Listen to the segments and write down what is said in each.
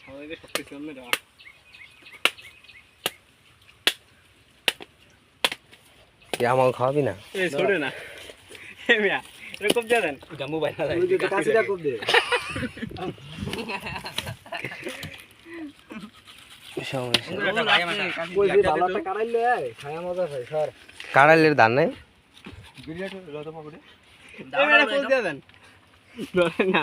সবাইকে সব কিছু আমি রাখ তুই আমাকে খাওয়াবি না ছোড়ে না এ মিয়া এরকম মোবাইল যে কাড়াইলের ধান নাই? বিরিয়ানি লত পকড়ে না।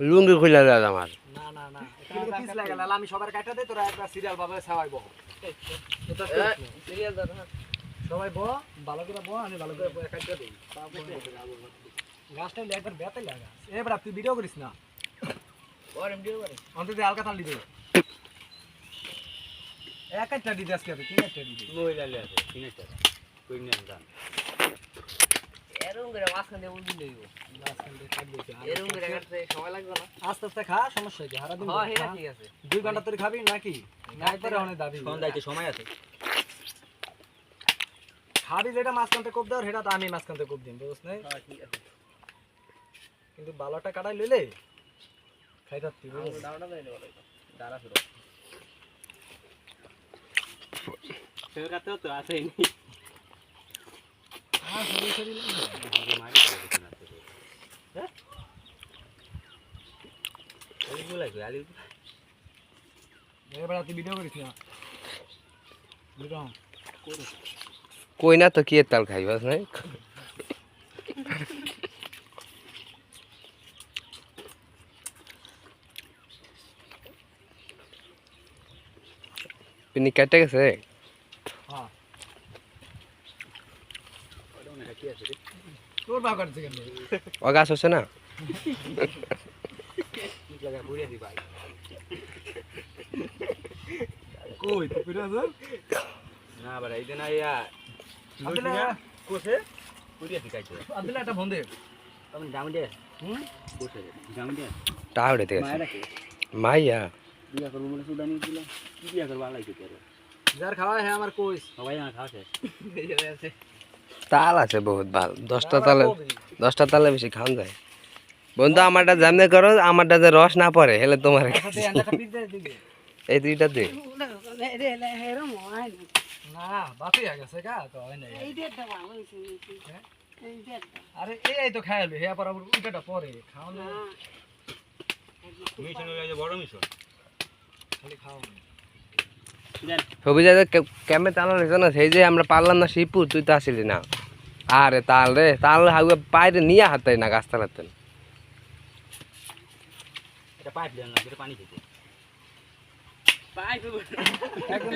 লুঙ্গি খুলে দেয় আমার। না না না এটা পিছ লাগে না। আমি সবার কাটা দেই তোরা একটা সিরিয়াল ভাবে সাবাইবো এটা সিরিয়াল দাও সবাই বহ ভালো করে বহ আমি ভালো করে গাছটা একবার বেতে লাগা। এবার তুই ভিডিও করিস না? ওর এমডিও করে। অন্তত হালকা তাল দিবে। এক একটা দিতে আজকে হবে তিন একটা দিতে এরকম করে মাঝখান দিয়ে উল্টি লইব এরকম করে কাটতে সময় লাগবে না। আস্তে আস্তে খা সমস্যা কি হারা দিন হ্যাঁ। এটা ঠিক আছে। দুই ঘণ্টা তোর খাবি নাকি? না একবারে অনেক দাবি। সময় আছে। খাবি যেটা মাঝখানতে কোপ দেওয়ার সেটা তো আমি মাঝখানতে কোপ দিন বুঝছ নাই? হ্যাঁ ঠিক আছে। কিন্তু বালোটা কাটাই লইলে দাঁড়া শুরু ফের কাটতে তো আছেই নি হ্যাঁ সরি সরি এবার তুই ভিডিও করিস না ভিডিও কই না তো কি এর তাল খাইবাস নাই পিনি কেটে গেছে হ্যাঁ তোর বাপ কাটছে কেন ও গাছ হচ্ছে না? কই তুই ফিরে আসল আব্দুল্লাহ কোসে আব্দুল্লাহ একটা ফোন দে। হুম? টাউড়ে গেছে মাইয়া। যার খাওয়া হ্যাঁ আমার কইস। তাল আছে বহুত ভালো। দশটা তালে দশটা তালে বেশি খাওয়া যায়। বন্ধু আমারটা জামনে করো আমারটা যে রস না পড়ে হেলে তোমার এই দুইটা দে। হয়ে হয় আরে এই এই তো খাইলো হে পর উল্টাটা পরে খাও না। খালি খাও ছবি যাতে ক্যামে তাল না সেই যে আমরা পারলাম না শিবপুর তুই তো আসিলি না। আরে তাল রে তাল হাউয়ে পায়ে নিয়ে হাতে না গাছ তালাতে। একদম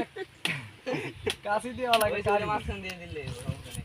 কাশি দিয়ে লাগে ওই কারি যে মাঝখান দিয়ে দিলে সমস্যা নেই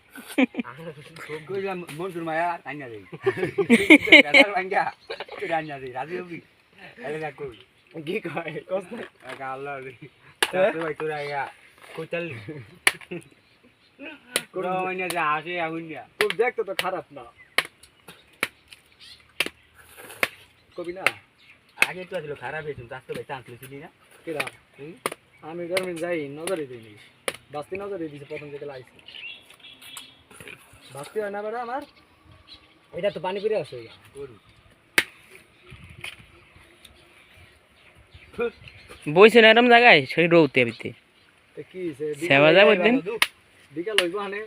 হ্যালো খান আমি রাগ কেউ তাহলে খাই দিতাছি কবি হ্যাঁ কবি আঙ্গুল আনতেন এটাই মজা আলাদা আব্দুল্লাহর কবি তুই চার পোলা নেলা মালে কি কয় কস না? খুব দেখতে তো খারাপ না কবি না আগে তো আসলে খারাপ হয়েছিল আজকে ভাই চান্স লিখলি না কিরা আমি গার্মেন্ট যাই নজরে দিই বাস্তি নজরে দিছি প্রথম থেকে লাইছি ভক্তি হয় না বেড়া আমার? এটা তো পানি পেরে আসে বইছে না এরম জায়গায়? সেই রৌতে বিতে কি সেবা যা বলতেন বিকাল হইব হানে?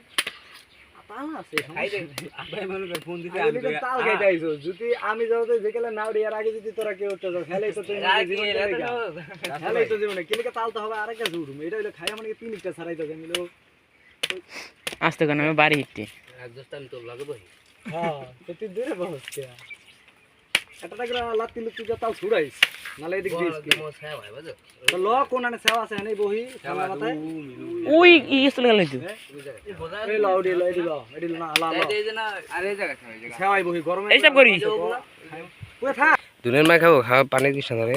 যদি আমি আগে যদি খাই আস্তে কেন আমি বাড়ি হিটটি এক দশটা আমি তোর লাগে বহি হ্যাঁ তুই দূরে বস কে এটা টাকা লাত্তি লুত্তি যা তাল ছুড়াইস নালে এদিক দিস কি? ছায়া ভাই তো ল কোন আনে সেবা আছে হানি বহি ঠান্ডা মাথায়। ওই ই চলে গেল তো এই ল ওডি ল এডি এডি না লা ল। এই যে না আর জায়গা সেবাই বহি গরমে এইসব করি কই থাক। দুনের মাই খাব খাওয়া পানি দিস না রে।